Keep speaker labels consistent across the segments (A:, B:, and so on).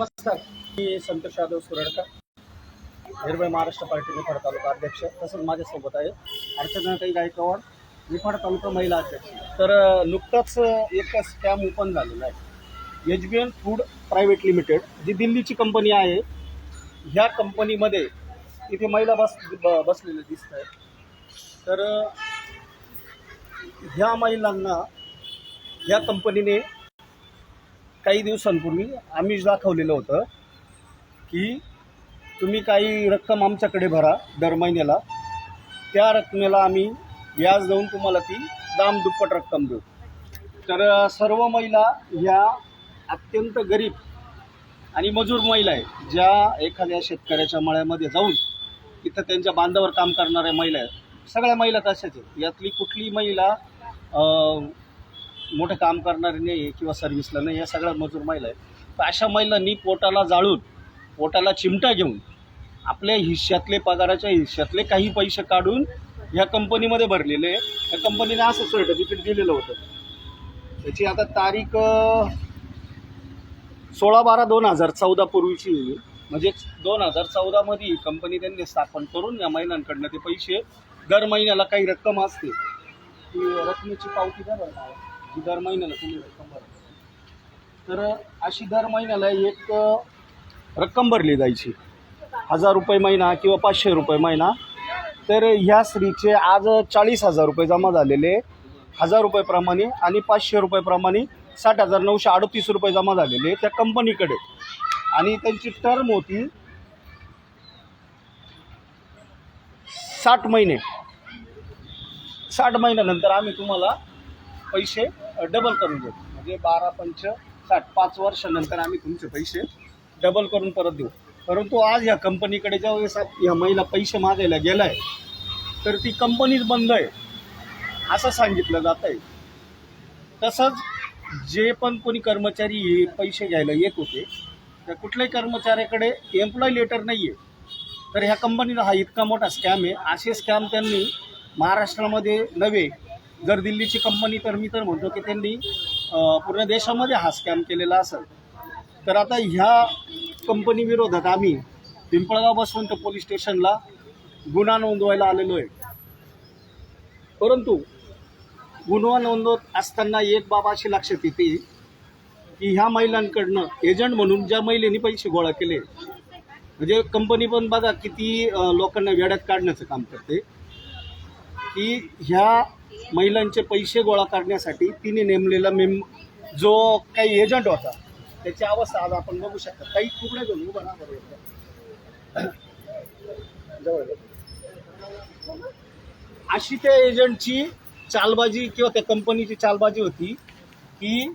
A: नमस्कार. मी संतोष यादव सुरडकर. निर्भय महाराष्ट्र पार्टी निफाड तालुका अध्यक्ष तसंच माझ्यासोबत आहे अर्चनाताई गायकवाड निफाड तालुका महिला अध्यक्ष. तर नुकतंच नुकताच एक स्कॅम ओपन झालेला आहे. H B N food private limited जी दिल्लीची कंपनी आहे ह्या कंपनीमध्ये इथे महिला बस ब- बसलेल्या दिसत आहेत. तर ह्या महिलांना ह्या कंपनीने काही दिवसांपूर्वी आम्ही दाखवलेलं होतं की तुम्ही काही रक्कम आमच्याकडे भरा दर महिन्याला. त्या रकमेला आम्ही व्याज देऊन तुम्हाला ती दाम दुप्पट रक्कम देऊ. तर सर्व महिला ह्या अत्यंत गरीब आणि मजूर महिला आहे ज्या एखाद्या शेतकऱ्याच्या मळ्यामध्ये जाऊन तिथं त्यांच्या बांधावर काम करणाऱ्या महिला आहेत. सगळ्या महिला तशाच आहेत. यातली कुठली महिला मोठं काम करणारी नाही आहे किंवा सर्व्हिसला नाही या सगळ्या मजूर महिला आहेत. तर अशा महिलांनी पोटाला जाळून पोटाला चिमटा घेऊन आपल्या हिश्श्यातले पगाराच्या हिश्श्यातले काही पैसे काढून ह्या कंपनीमध्ये भरलेले आहे. या कंपनीने असं सर्टिफिकेट दिलेलं होतं. त्याची आता तारीख सोळा बारा दोन हजार चौदा पूर्वीची म्हणजे दोन हजार चौदामध्ये ही कंपनी त्यांनी स्थापन करून या महिलांकडनं ते पैसे दर महिन्याला काही रक्कम असते. ती रकमेची पावती द्या बरं जी दर महिन्याला तुम्ही रक्कम भरा तर अशी दर महिन्याला एक रक्कम भरली जायची. हजार रुपये महिना किंवा पाचशे रुपये महिना. तर ह्या स्त्रीचे आज चाळीस हजार रुपये जमा झालेले हजार रुपयेप्रमाणे आणि पाचशे रुपयेप्रमाणे साठ हजार नऊशे अडतीस रुपये जमा झालेले त्या कंपनीकडे. आणि त्यांची टर्म होती साठ महिने. साठ महिन्यानंतर आम्ही तुम्हाला पैसे डबल करून देऊ. म्हणजे बारा पंच साठ पाच वर्षानंतर आम्ही तुमचे पैसे डबल करून परत देऊ. परंतु आज ह्या कंपनीकडे ज्यावेळेस ह्या महिला पैसे मागायला गेलाय तर ती कंपनीच बंद आहे. असं सांगितलं जात आहे तसंच जे पण कोणी कर्मचारी हे पैसे घ्यायला येत होते त्या कुठल्याही कर्मचाऱ्याकडे एम्प्लॉय लेटर नाही आहे तर ह्या कंपनीचा हा इतका मोठा स्कॅम आहे. असे स्कॅम त्यांनी महाराष्ट्रामध्ये नव्हे जर दिल्लीची कंपनी तर मी तर म्हणतो की त्यांनी पूर्ण देशामध्ये हा स्कॅम केलेला असेल. तर आता ह्या कंपनी विरोधात आम्ही पिंपळगाव बसवंत पोलीस स्टेशनला गुन्हा नोंदवायला आलेलो आहे. परंतु गुन्हा नोंदवत असताना एक बाब अशी लक्षात येते की ह्या महिलांकडनं एजंट म्हणून ज्या महिलेनी पैसे गोळा केले म्हणजे कंपनी पण बघा किती लोकांना वेड्यात काढण्याचं काम करते. की ह्या महिलांचे पैसे गोळा करण्यासाठी तिने नेमलेला मेम जो काही एजंट होता त्याची अवस्था आज आपण बघू शकता. काही तुकडे घेऊन उभा जवळ अशी त्या एजंटची चालबाजी किंवा त्या कंपनीची चालबाजी होती की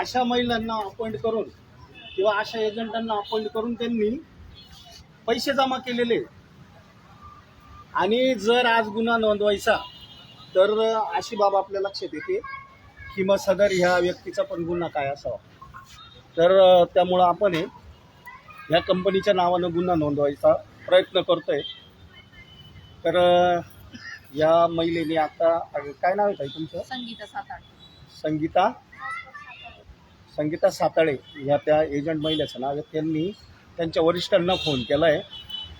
A: अशा महिलांना अपॉइंट करून किंवा अशा एजंटांना अपॉइंट करून त्यांनी पैसे जमा केलेले. आणि जर आज गुन्हा नोंदवायचा तर अशी बाब आपल्या लक्षात येते की मग सदर ह्या व्यक्तीचा पण गुन्हा काय असावा. तर त्यामुळं आपण हे ह्या कंपनीच्या नावानं गुन्हा नोंदवायचा प्रयत्न करतोय. तर या महिलेने आता काय नाव आहे तुमचं?
B: संगीता सातार
A: संगीता? संगीता साताळे ह्या त्या एजंट महिलेचं नाव आहे. त्यांनी त्यांच्या वरिष्ठांना फोन केला आहे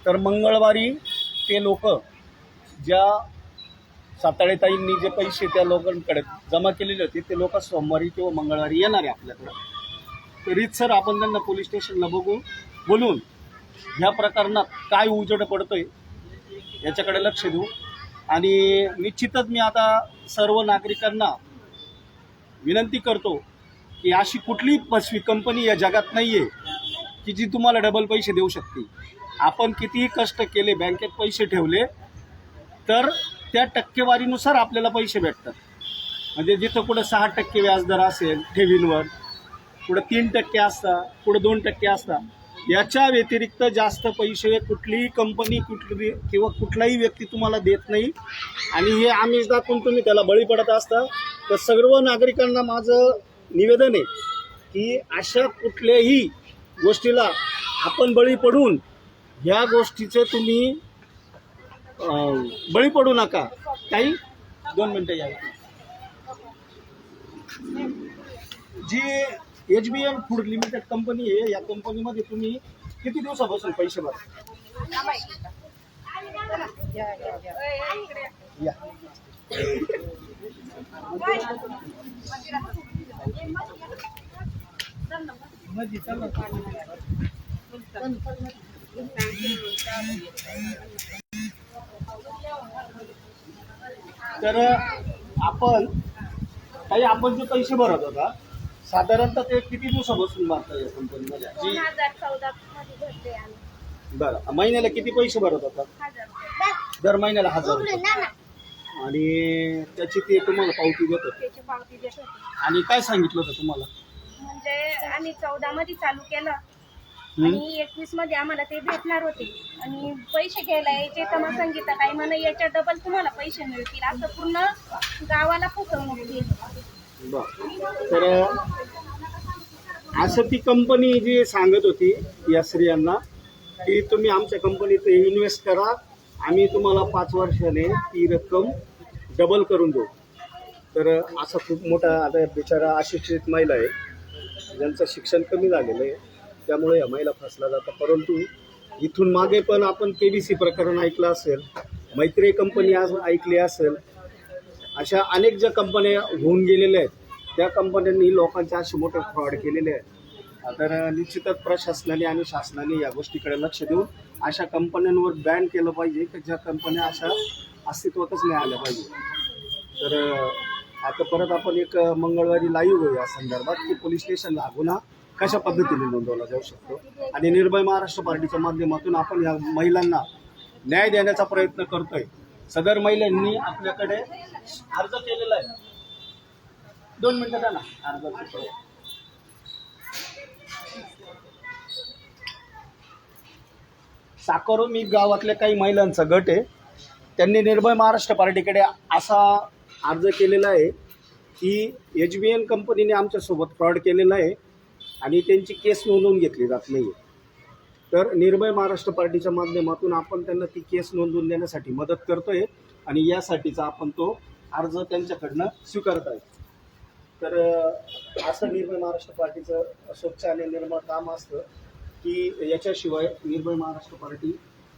A: तर मंगळवारी ते लोक ज्या साताळेताईंनी जे पैसे त्या लोकांकडे जमा केलेले होते ते लोक सोमवारी किंवा मंगळवारी येणार आहे आपल्याकडे. तर रीतसर आपण त्यांना पोलीस स्टेशनला बघू बोलून ह्या प्रकरणात काय उजड पडतोय याच्याकडे लक्ष देऊ. आणि निश्चितच मी आता सर्व नागरिकांना विनंती करतो की अशी कुठली फसवी कंपनी या जगात नाही आहे की जी तुम्हाला डबल पैसे देऊ शकते. आपण कितीही कष्ट केले बँकेत पैसे ठेवले तर त्या टक्केवारीनुसार आपल्याला पैसे भेटतात. म्हणजे जिथं कुठं सहा टक्के व्याजदर असेल ठेवींवर कुठं तीन टक्के असतात कुठं दोन टक्के असतात याच्या व्यतिरिक्त जास्त पैसे कुठलीही कंपनी कुठली किंवा कुठलाही व्यक्ती तुम्हाला देत नाही. आणि हे आमिष दाखवून तुम्ही त्याला बळी पडत असता. तर सर्व नागरिकांना माझं निवेदन आहे की अशा कुठल्याही गोष्टीला आपण बळी पडून या गोष्टीचे तुम्ही बळी पडू नका. काही दोन मिनटं या. जी H B M food limited company आहे या कंपनीमध्ये तुम्ही किती दिवसापासून पैसे भरता? या. तर आपण काही आपण जे पैसे भरत होता साधारणतः ते किती दिवसापासून भरता या कंपनीमध्ये
B: दोन
A: जी
B: हजार चौदा मध्ये आम्ही.
A: बरं महिन्याला किती पैसे भरत होता?
B: हजार.
A: दर महिन्याला हजार रुपये. आणि त्याची ते तुम्हाला पावती देत होते?
B: त्याची पावती देत होती.
A: आणि काय सांगितलं होतं तुम्हाला?
B: म्हणजे आम्ही चौदा मध्ये चालू केलं? आणि एकवीसमध्ये आम्हाला ते भेटणार होते. आणि पैसे घ्यायला यायचे तर मग सांगितलं काय म्हणा याच्या डबल तुम्हाला पैसे मिळतील. असं पूर्ण गावाला फसवणूक केली.
A: बरं. तर असं ती कंपनी जी सांगत होती या स्त्रियांना की तुम्ही आमच्या कंपनीत इन्व्हेस्ट करा आम्ही तुम्हाला पाच वर्षाने ती रक्कम डबल करून देऊ. तर असा खूप मोठा आता बिचारा अशिक्षित महिला आहे. ज्यांचं शिक्षण कमी झालेलं आहे. त्यामुळे या आयला फसला जातं. परंतु इथून मागे पण आपण के बी सी प्रकरण ऐकलं असेल मैत्री कंपनी आज ऐकली असेल अशा अनेक ज्या कंपन्या होऊन गेलेल्या आहेत त्या कंपन्यांनी लोकांचे असे मोठे फ्रॉड केलेले आहेत. तर निश्चितच प्रशासनाने आणि शासनाने या गोष्टीकडे लक्ष देऊन अशा कंपन्यांवर बॅन केलं पाहिजे की ज्या कंपन्या अशा अस्तित्वातच नाही आल्या पाहिजे. तर आता परत आपण एक मंगळवारी लाईव्ह होऊया संदर्भात की पोलीस स्टेशनला गुन्हा कशा पद्धतीने नोंदवला जाऊ शकतो? आणि निर्भय महाराष्ट्र पार्टीच्या माध्यमातून आपण या महिलांना न्याय देण्याचा प्रयत्न करतोय. सदर महिलांनी आपल्याकडे अर्ज केलेला आहे. दोन मिनिटं द्या ना. अर्जाची साकोरो मी गावातल्या काही महिलांचा गट आहे. त्यांनी निर्भय महाराष्ट्र पार्टीकडे असा अर्ज केलेला आहे की एच बी एन कंपनीने आमच्यासोबत फ्रॉड केलेला आहे. आणि त्यांची केस नोंदवून घेतली जात नाही तर निर्भय महाराष्ट्र पार्टीच्या माध्यमातून आपण त्यांना ती केस नोंदवून देण्यासाठी मदत करतोय आणि यासाठीचा आपण तो अर्ज त्यांच्याकडनं स्वीकारत आहे तर असं निर्भय महाराष्ट्र पार्टीचं स्वच्छ आणि निर्मळ काम असतं की याच्याशिवाय निर्भय महाराष्ट्र पार्टी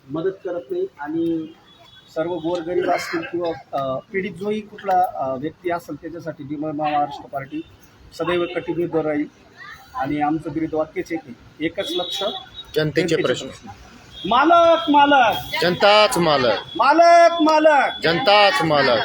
A: मदत करत नाही आणि सर्व गोरगरीब असतील किंवा पीडित जोही कुठला व्यक्ती असेल त्याच्यासाठी निर्भय महाराष्ट्र पार्टी सदैव कटिबद्ध राहील. आणि आमचं ब्रीद वाक्यच आहे की एकच लक्ष
C: जनतेचे प्रश्न.
A: मालक मालक.
C: जनताच मालक.
A: मालक मालक.
C: जनताच मालक.